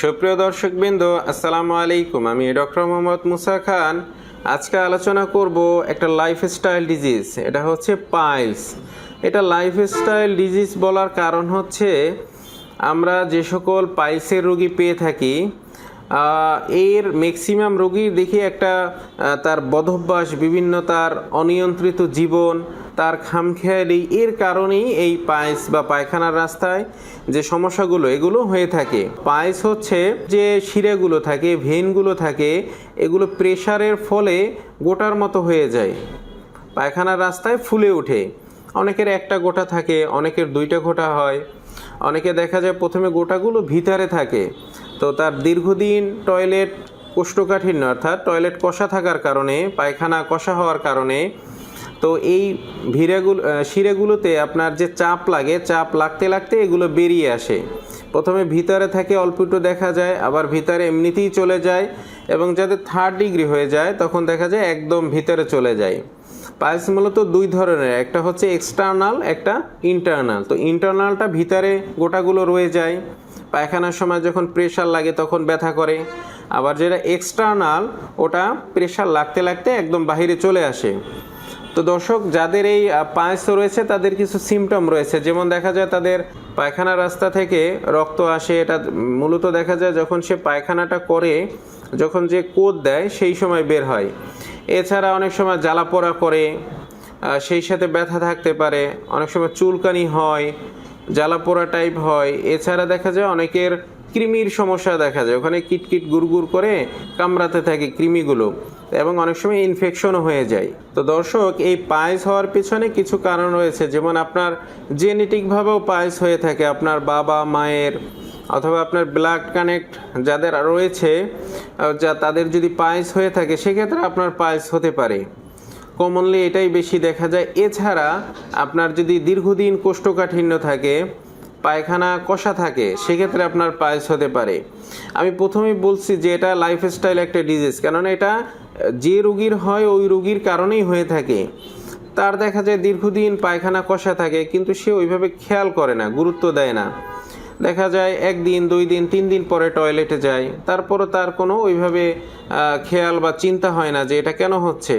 সুপ্রিয় দর্শকবৃন্দ, আসসালামু আলাইকুম। আমি ডক্টর মোহাম্মদ মুসা খান। আজকে আলোচনা করব একটা লাইফস্টাইল ডিজিজ এটা হচ্ছে পাইলস এটা লাইফস্টাইল ডিজিজ বলার কারণ হচ্ছে আমরা যে সকল পাইলসের রুগী পেয়ে থাকি এর ম্যাক্সিমাম রোগীর দেখি একটা তার বদভ্যাস, বিভিন্ন তার অনিয়ন্ত্রিত জীবন, তার খামখেয়ালি, এর কারণেই এই পায়েস বা পায়খানার রাস্তায় যে সমস্যাগুলো, এগুলো হয়ে থাকে। পায়েস হচ্ছে যে শিরাগুলো থাকে, ভেনগুলো থাকে, এগুলো প্রেশারের ফলে গোটার মতো হয়ে যায়। পায়খানার রাস্তায় ফুলে ওঠে। অনেকের একটা গোটা থাকে, অনেকের দুইটা গোটা হয়। অনেকে দেখা যায় প্রথমে গোটাগুলো ভিতরে থাকে। তো তার দীর্ঘদিন টয়লেট কোষ্ঠকাঠিন্য, অর্থাৎ টয়লেট কষা থাকার কারণে, পায়খানা কষা হওয়ার কারণে, তো এই ভিড়াগুলো শিরাগুলোতে আপনার যে চাপ লাগে, চাপ লাগতে লাগতে এগুলো বেরিয়ে আসে। প্রথমে ভিতরে থাকে, অল্প একটু দেখা যায়, আবার ভিতরে এমনিতেই চলে যায় এবং যাদের থার্ড ডিগ্রি হয়ে যায়, তখন দেখা যায় একদম ভিতরে চলে যায়। পাইলস মূলত দুই ধরনের, একটা হচ্ছে এক্সটার্নাল একটা ইন্টারনাল তো ইন্টারনালটা ভিতরে গোটাগুলো রয়ে যায়। পায়খানার সময় যখন প্রেশার লাগে তখন ব্যথা করে। আবার যেটা এক্সটার্নাল ওটা প্রেশার লাগতে লাগতে একদম বাহিরে চলে আসে। তো দর্শক, যাদের এই পায়েস রয়েছে, তাদের কিছু সিমটম রয়েছে। যেমন দেখা যায় তাদের পায়খানা রাস্তা থেকে রক্ত আসে। এটা মূলত দেখা যায় যখন সে পায়খানাটা করে, যখন যে কোদ দেয়, সেই সময় বের হয়। এছাড়া অনেক সময় জ্বালা পোড়া করে সেই সাথে ব্যথা থাকতে পারে। অনেক সময় চুলকানি হয়। জ্বালা পোড়া টাইপ হয়। এছাড়া দেখা যায় অনেকের কৃমির সমস্যা দেখা যায়। ওখানে কিটকিট গুড়গুড় করে কামড়াতে থাকে কৃমিগুলো এবং অনেক সময় ইনফেকশনও হয়ে যায়। তো দর্শক, এই পায়েস হওয়ার পিছনে কিছু কারণ রয়েছে। যেমন আপনার জেনেটিকভাবেও পায়েস হয়ে থাকে। আপনার বাবা, মায়ের অথবা আপনার ব্লাড কানেক্ট যাদের রয়েছে যা তাদের যদি পায়েস হয়ে থাকে, সেক্ষেত্রে আপনার পায়েস হতে পারে। কমনলি এটাই বেশি দেখা যায়। এছাড়া আপনার যদি দীর্ঘদিন কোষ্ঠকাঠিন্য থাকে, পায়খানা কষা থাকে, সেক্ষেত্রে আপনার পায়েস হতে পারে। আমি প্রথমেই বলছি যে এটা লাইফস্টাইল একটা ডিজিজ কেননা এটা, যে রুগীর হয় ওই রুগীর কারণেই হয়ে থাকে। তার দেখা যায় দীর্ঘদিন পায়খানা কষা থাকে, কিন্তু সে ওইভাবে খেয়াল করে না, গুরুত্ব দেয় না। দেখা যায় একদিন, দুই দিন, তিন দিন পরে টয়লেটে যায়। তারপরও তার কোনো ওইভাবে খেয়াল বা চিন্তা হয় না যে এটা কেন হচ্ছে।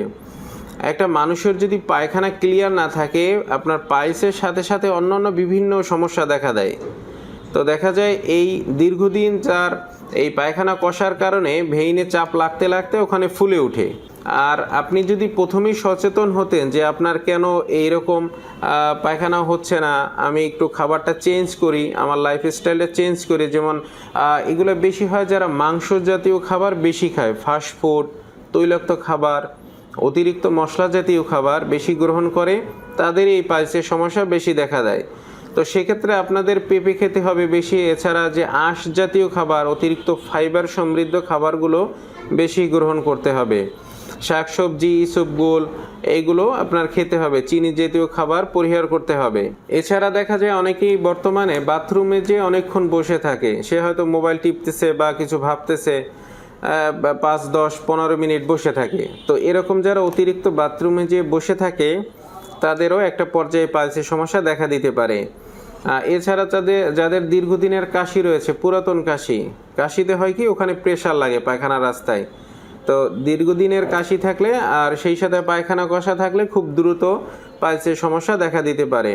একটা মানুষের যদি পায়খানা ক্লিয়ার না থাকে আপনার পাইসের সাথে সাথে অন্যান্য বিভিন্ন সমস্যা দেখা দেয়। তো দেখা যায় এই দীর্ঘদিন যার এই পায়খানা কষার কারণে ভেইনে চাপ লাগতে লাগতে ওখানে ফুলে ওঠে। আর আপনি যদি প্রথমেই সচেতন হতেন যে আপনার কেন এইরকম আহ, পায়খানা হচ্ছে না আমি একটু খাবারটা চেঞ্জ করি আমার লাইফস্টাইলটা চেঞ্জ করি যেমন এগুলো বেশি হয় যারা মাংস জাতীয় খাবার বেশি খায় ফাস্ট ফুড তৈলাক্ত খাবার অতিরিক্ত মশলা জাতীয় খাবার বেশি গ্রহণ করে, তাদের এই পাইলসের সমস্যা বেশি দেখা দেয়। তো সেক্ষেত্রে আপনাদের পেঁপে খেতে হবে বেশি, এছাড়া যে আঁশ জাতীয় খাবার, অতিরিক্ত ফাইবার সমৃদ্ধ খাবারগুলো বেশি গ্রহণ করতে হবে। শাক শাকসবজি, ইসবগুল এইগুলো আপনার খেতে হবে, চিনি জাতীয় খাবার পরিহার করতে হবে। এছাড়া দেখা যায় অনেকেই বর্তমানে বাথরুমে যে অনেকক্ষণ বসে থাকে, সে হয়তো মোবাইল টিপতেছে বা কিছু ভাবতেছে। পাঁচ, দশ, পনেরো মিনিট বসে থাকে। তো এরকম যারা অতিরিক্ত বাথরুমে যে বসে থাকে, তাদেরও একটা পর্যায়ে পালসের সমস্যা দেখা দিতে পারে। এছাড়া যাদের যাদের দীর্ঘদিনের কাশি রয়েছে, পুরাতন কাশি, কাশিতে হয় কি, ওখানে প্রেশার লাগে পায়খানা রাস্তায়। তো দীর্ঘদিনের কাশি থাকলে আর সেই সাথে পায়খানা কষা থাকলে খুব দ্রুত পাইলসের সমস্যা দেখা দিতে পারে।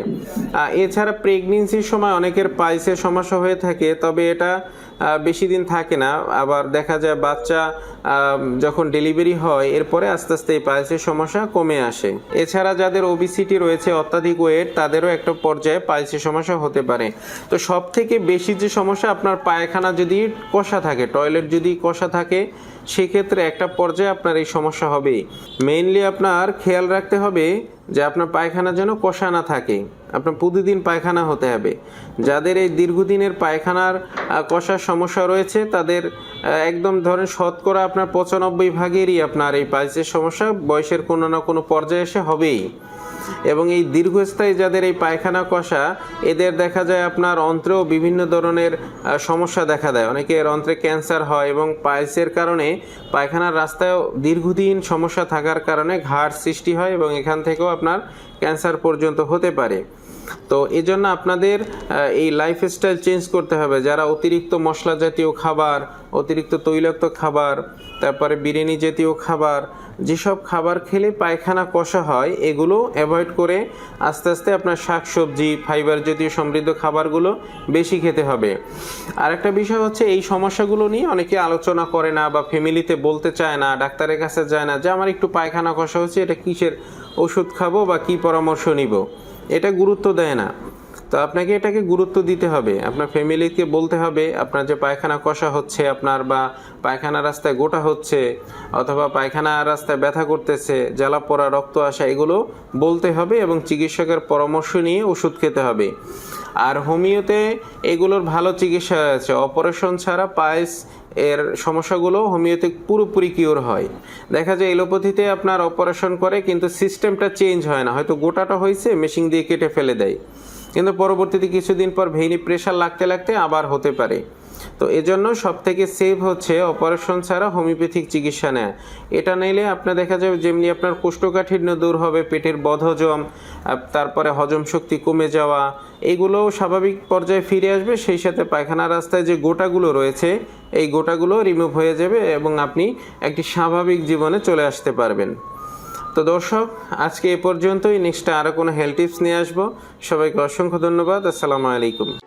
এছাড়া প্রেগনেন্সির সময় অনেকের পাইলসের সমস্যা হয়ে থাকে, তবে এটা বেশি দিন থাকে না। আবার দেখা যায় বাচ্চা যখন ডেলিভারি হয়, এরপরে আস্তে আস্তে এই পাইলসের সমস্যা কমে আসে। এছাড়া যাদের ওবিসিটি রয়েছে, অত্যাধিক ওয়েট তাদেরও একটা পর্যায়ে পাইলসের সমস্যা হতে পারে। তো সব থেকে বেশি যে সমস্যা, আপনার পায়খানা যদি কষা থাকে, টয়লেট যদি কষা থাকে, সেক্ষেত্রে একটা পর্যায়ে আপনার এই সমস্যা হবে। মেইনলি আপনার খেয়াল রাখতে হবে যে আপনার পায়খানা যেন কষা না থাকে। আপনার প্রতিদিন পায়খানা হতে হবে। যাদের এই দীর্ঘদিনের পায়খানার কষার সমস্যা রয়েছে, তাদের একদম ধরেন শতকরা আপনার পঁচানব্বই ভাগেরই আপনার এই পাইলসের সমস্যা। বয়সের কোনো না কোনো পর্যায়ে এসে হবেই। এবং এই দীর্ঘস্থায়ী যাদের এই পায়খানা কষা, এদের দেখা যায় আপনার অন্ত্রেও বিভিন্ন ধরনের সমস্যা দেখা দেয়। অনেকের অন্ত্রে ক্যান্সার হয় এবং পাইলসের কারণে পায়খানার রাস্তায় দীর্ঘদিন সমস্যা থাকার কারণে ঘাড় সৃষ্টি হয় এবং এখান থেকেও আপনার ক্যান্সার পর্যন্ত হতে পারে। তো এই জন্য আপনাদের এই লাইফস্টাইল চেঞ্জ করতে হবে। যারা অতিরিক্ত মশলা জাতীয় খাবার, অতিরিক্ত তৈলাক্ত খাবার, তারপরে বিরিয়ানি জাতীয় খাবার, যেসব খাবার খেলে পায়খানা কষা হয়, এগুলো অ্যাভয়েড করে আস্তে আস্তে আপনার শাকসবজি ফাইবার জাতীয় সমৃদ্ধ খাবারগুলো বেশি খেতে হবে। আর একটা বিষয় হচ্ছে, এই সমস্যাগুলো নিয়ে অনেকে আলোচনা করে না বা ফ্যামিলিতে বলতে চায় না, ডাক্তারের কাছে যায় না যে, আমার একটু পায়খানা কষা হচ্ছে, এটা কিসের ওষুধ খাব বা কি পরামর্শ নিব? এটা গুরুত্ব দেয় না। তো আপনাকে এটাকে গুরুত্ব দিতে হবে। আপনার ফ্যামিলিকে বলতে হবে, আপনার যে পায়খানা কষা হচ্ছে আপনার বা পায়খানা রাস্তায় গোটা হচ্ছে অথবা পায়খানা রাস্তায় ব্যথা করতেছে, জ্বালা পোড়া, রক্ত আসা, এগুলো বলতে হবে এবং চিকিৎসকের পরামর্শ নিয়ে ওষুধ খেতে হবে। আর হোমিওতে এগুলোর ভালো চিকিৎসা আছে। অপারেশন ছাড়া পায়েস এর সমস্যাগুলো হোমিওতে পুরোপুরি কিওর হয়। দেখা যায় এলোপ্যাথিতে আপনার অপারেশন করে, কিন্তু সিস্টেমটা চেঞ্জ হয় না। হয়তো গোটাটা হয়েছে মেশিন দিয়ে কেটে ফেলে দেয়। কিন্তু পরবর্তীতে কিছুদিন পর ভেইনি প্রেশার লাগতে লাগতে আবার হতে পারে। তো এজন্য সব থেকে সেভ হচ্ছে অপারেশন ছাড়া হোমিওপ্যাথিক চিকিৎসা নেয়। এটা নিলে আপনার দেখা যাবে যেমনি আপনার কোষ্ঠকাঠিন্য দূর হবে, পেটের বদহজম তারপরে হজম শক্তি কমে যাওয়া, এগুলোও স্বাভাবিক পর্যায়ে ফিরে আসবে। সেই সাথে পায়খানা রাস্তায় যে গোটাগুলো রয়েছে, এই গোটাগুলো রিমুভ হয়ে যাবে এবং আপনি একটি স্বাভাবিক জীবনে চলে আসতে পারবেন। তো দর্শক, আজকে এ পর্যন্তই। নেক্সট আরও কোনো হেলথ টিপস নিয়ে আসব। সবাইকে অসংখ্য ধন্যবাদ। আসসালামু আলাইকুম।